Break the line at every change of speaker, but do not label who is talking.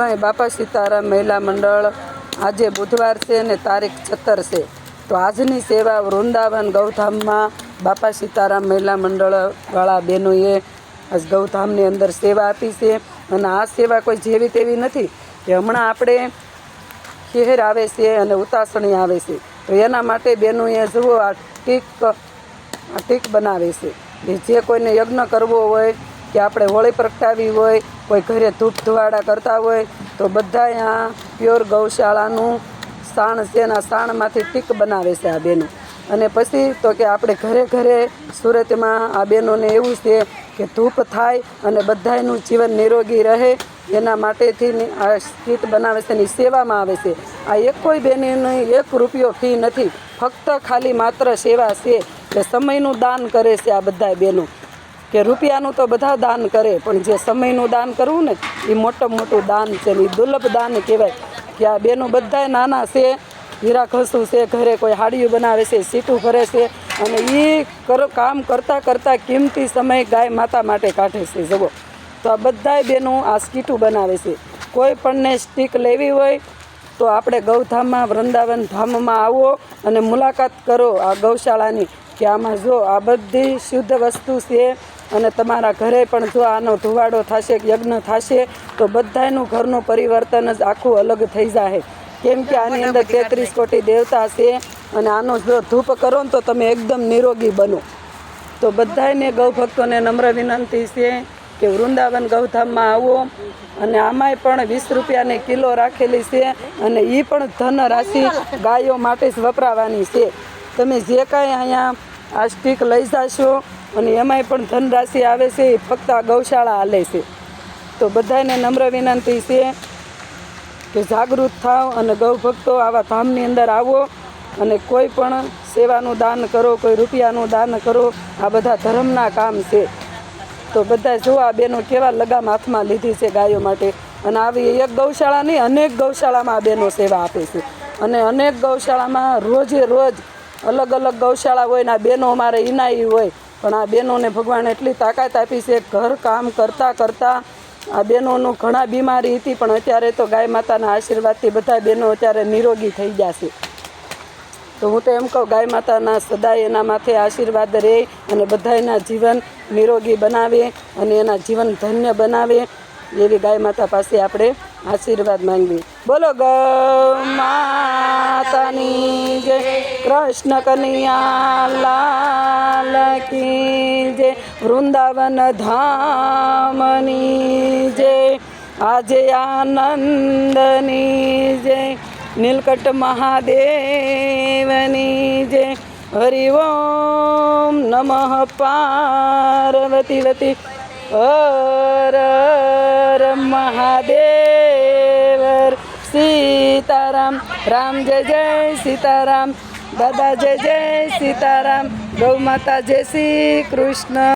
અહીં બાપા સીતારામ મહિલા મંડળ આજે બુધવાર છે અને તારીખ છત્તર છે. તો આજની સેવા વૃંદાવન ગૌધામમાં બાપા સીતારામ મહિલા મંડળવાળા બહેનોએ આજ ગૌધામની અંદર સેવા આપી છે અને આ સેવા કોઈ જેવી તેવી નથી કે હમણાં આપણે ખેર આવે છે અને ઉતાસણી આવે છે. તો એના માટે બહેનોએ જુઓ આ ટીક ટીક બનાવે છે. જે કોઈને યજ્ઞ કરવો હોય કે આપણે હોળી પ્રગટાવી હોય, કોઈ ઘરે ધૂપ ધુવાડા કરતા હોય, તો બધા અહીંયા પ્યોર ગૌશાળાનું સાણ છે એના સાણમાંથી ટીક બનાવે છે આ બેનો. અને પછી તો કે આપણે ઘરે ઘરે સુરતમાં આ બહેનોને એવું છે કે ધૂપ થાય અને બધાયનું જીવન નિરોગી રહે, એના માટેથી આ કીટ બનાવે છે એની સેવામાં આવે છે. આ એક કોઈ બેનની એક રૂપિયો ફી નથી. ફક્ત ખાલી માત્ર સેવા છે કે સમયનું દાન કરે છે આ બધા બહેનો કે રૂપિયાનું તો બધા દાન કરે, પણ જે સમયનું દાન કરવું ને, એ મોટું મોટું દાન છે એ દુર્લભ દાન કહેવાય. કે આ બેનો બધાય નાના છે, હીરા ઘસું છે, ઘરે કોઈ હાડિયું બનાવે છે, સીટું ભરે છે, અને એ કામ કરતાં કરતાં કિંમતી સમય ગાય માતા માટે કાઢે છે જવો તો આ બધાય બેનો આ સ્કીટું બનાવે છે. કોઈ પણને સ્ટીક લેવી હોય, તો આપણે ગૌધામમાં, વૃંદાવન ધામમાં આવો અને મુલાકાત કરો આ ગૌશાળાની. કે આમાં જો આ બધી શુદ્ધ વસ્તુ છે અને તમારા ઘરે પણ જો આનો ધુવાડો થશે, યજ્ઞ થશે, તો બધાયનું ઘરનું પરિવર્તન જ આખું અલગ થઈ જાય કેમ કે આની અંદર તેત્રીસ કોટી દેવતા છે અને આનો જો ધૂપ કરો ને તો તમે એકદમ નિરોગી બનો. તો બધાયને ગૌભક્તોને નમ્ર વિનંતી છે કે વૃંદાવન ગૌધામમાં આવો અને આમાંય પણ વીસ રૂપિયાની કિલો રાખેલી છે અને એ પણ ધન રાશિ ગાયો માટે જ વપરાવાની છે. તમે જે કાંઈ અહીંયા આ સ્ટીક લઈ જાશો અને એમાંય પણ ધનરાશિ આવે છે, એ ફક્ત આ ગૌશાળા હાલે છે. તો બધાને નમ્ર વિનંતી છે કે જાગૃત થાવ અને ગૌ ભક્તો આવા ધામની અંદર આવો અને કોઈ પણ સેવાનું દાન કરો, કોઈ રૂપિયાનું દાન કરો, આ બધા ધર્મના કામ છે. તો બધા જો આ બેનો કેવા લગામ હાથમાં લીધી છે ગાયો માટે. અને આવી એક ગૌશાળા નહીં, અનેક ગૌશાળામાં આ બેનો સેવા આપે છે. અને અનેક ગૌશાળામાં રોજે રોજ અલગ અલગ ગૌશાળા હોય ને આ બેનો અમારે ઇનાઈ હોય. પણ આ બહેનોને ભગવાન એટલી તાકાત આપી છે, ઘર કામ કરતાં કરતાં આ બહેનોનું ઘણા બીમારી હતી, પણ અત્યારે તો ગાય માતાના આશીર્વાદથી બધા બહેનો અત્યારે નિરોગી થઈ જશે તો હું તો એમ કહું, ગાય માતાના સદાય એના માથે આશીર્વાદ રહે અને બધાયના જીવન નિરોગી બનાવે અને એના જીવન ધન્ય બનાવે એવી ગાય માતા પાસે આપણે આશીર્વાદ માંગવી બોલો, ગૌ માતાની જય. કૃષ્ણ કનૈયા વૃંદાવન ધામની જય. આજે આનંદની જય. નીલકંઠ મહાદેવની જય. હરિ ઓમ નમઃ પાર્વતી વતી. હર મહાદેવ સીતારામ. રામ જય જય સીતારામ. દાદા જય જય સીતારામ. ગૌ માતા જય શ્રી કૃષ્ણ.